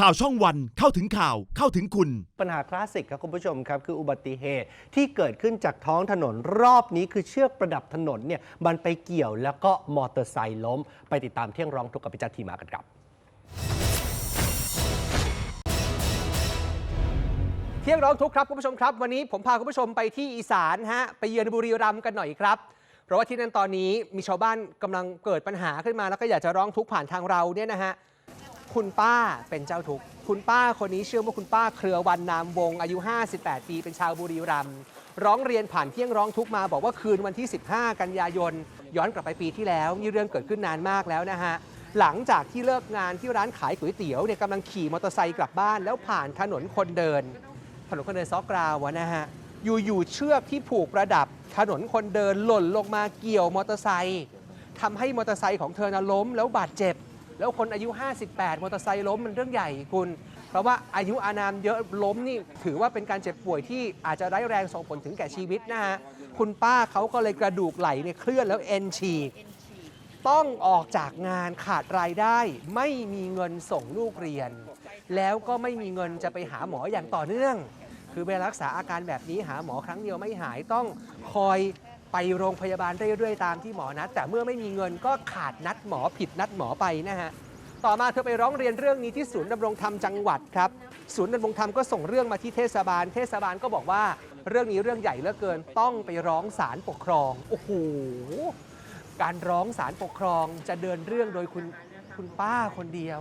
ข่าวช่องวันเข้าถึงข่าวเข้าถึงคุณ ปัญหาคลาสสิกครับคุณผู้ชมครับ คืออุบัติเหตุที่เกิดขึ้นจากท้องถนนรอบนี้คือเชือกประดับถนนเนี่ยมันไปเกี่ยวแล้วก็มอเตอร์ไซค์ล้ม ไปติดตามเที่ยงร้องทุกข์กับพิจัดทีมากันครับเที่ยงร้องทุกข์ครับคุณผู้ชมครับ วันนี้ผมพาคุณผู้ชมไปที่อีสานฮะไปเยือนบุรีรัมย์กันหน่อยครับเพราะว่าที่นั่นตอนนี้มีชาวบ้านกำลังเกิดปัญหาขึ้นมาแล้วก็อยากจะร้องทุกข์ผ่านทางเราเนี่ยนะฮะ คุณป้าเป็นเจ้าทุกข์คุณป้าคนนี้เชื่อว่าคุณป้าเครือวันนามวง อายุ 58 ปีเป็นชาวบุรีรัมย์ร้องเรียนผ่านเที่ยงร้องทุกมาบอกว่าคืนวันที่ 15 กันยายน ย้อนกลับไปปีที่แล้วนี่เรื่องเกิดขึ้นนานมากแล้วนะฮะหลังจากที่เลิกงานที่ร้านขายก๋วยเตี๋ยวเนี่ยกำลังขี่มอเตอร์ไซค์กลับบ้านแล้วผ่านถนนคนเดิน ถนนคนเดินซอกกราวนะฮะอยู่ๆเชือกที่ผูกประดับ ถนนคนเดินหล่นลงมาเกี่ยวมอเตอร์ไซค์ทำให้มอเตอร์ไซค์ของเธอนะล้มแล้วบาดเจ็บ แล้วคนอายุ 58 มอเตอร์ไซค์ล้มมันเรื่องใหญ่คุณ เพราะว่าอายุอานามเยอะล้มนี่ถือว่าเป็นการเจ็บป่วยที่อาจจะร้ายแรงส่งผลถึงแก่ชีวิตนะฮะ คุณป้าเขาก็เลยกระดูกไหลเนี่ยเคลื่อนแล้วเอ็นฉีกต้องออกจากงานขาดรายได้ ไม่มีเงินส่งลูกเรียน แล้วก็ไม่มีเงินจะไปหาหมออย่างต่อเนื่อง คือไปรักษาอาการแบบนี้หาหมอครั้งเดียวไม่หายต้องคอย ไปโรงพยาบาลเรื่อยๆ ตามที่หมอนัด แต่เมื่อไม่มีเงินก็ขาดนัดหมอผิดนัดหมอไปนะฮะต่อมาเธอไปร้องเรียนเรื่องนี้ที่ศูนย์ดำรงธรรมจังหวัดครับศูนย์ดำรงธรรมก็ส่งเรื่องมาที่เทศบาล เทศบาลก็บอกว่าเรื่องนี้เรื่องใหญ่เหลือเกินต้องไปร้องศาลปกครองโอ้โหการร้องศาลปกครองจะเดินเรื่องโดยคุณคุณป้าคนเดียว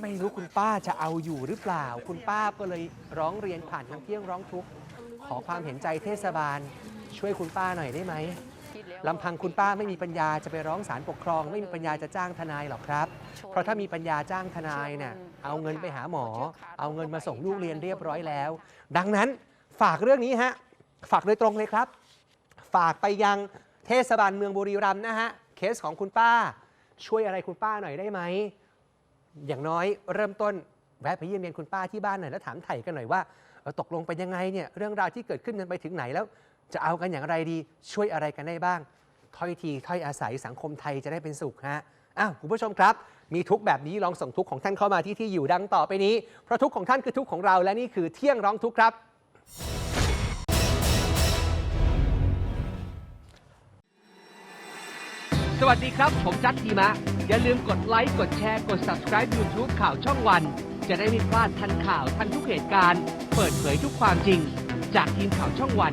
ไม่รู้คุณป้าจะเอาอยู่หรือเปล่า คุณป้าก็เลยร้องเรียนผ่านทางเที่ยงร้องทุกข์ขอความเห็นใจเทศบาล ช่วยคุณป้าหน่อยได้ไหมลำพังคุณป้าไม่มีปัญญาจะไปร้องศาลปกครอง ไม่มีปัญญาจะจ้างทนายหรอกครับ เพราะถ้ามีปัญญาจ้างทนายเนี่ยเอาเงินไปหาหมอ เอาเงินมาส่งลูกเรียนเรียบร้อยแล้ว ดังนั้นฝากเรื่องนี้ฮะฝากโดยตรงเลยครับ ฝากไปยังเทศบาลเมืองบุรีรัมย์นะฮะเคสของคุณป้า ช่วยอะไรคุณป้าหน่อยได้ไหมอย่างน้อยเริ่มต้นแวะไปเยี่ยมเยียนคุณป้าที่บ้านหน่อยแล้วถามไถ่กันหน่อยว่าเออตกลงไปยังไงเนี่ยเรื่องราวที่เกิดขึ้นมันไปถึงไหนแล้ว จะเอากันอย่างไรดีช่วยอะไรกันได้บ้าง ถ้อยทีถ้อยอาศัยสังคมไทยจะได้เป็นสุขฮะอ้าวคุณผู้ชมครับ มีทุกแบบนี้ลองส่งทุกของท่านเข้ามาที่ที่อยู่ดังต่อไปนี้ เพราะทุกของท่านคือทุกของเราและนี่คือเที่ยงร้องทุกครับสวัสดีครับ ผมจัดทีมะ อย่าลืมกดไลค์ กดแชร์ กด subscribe YouTube ข่าวช่องวัน จะได้ไม่พลาดทันข่าวทันทุกเหตุการณ์ เปิดเผยทุกความจริง จากทีมข่าวช่องวัน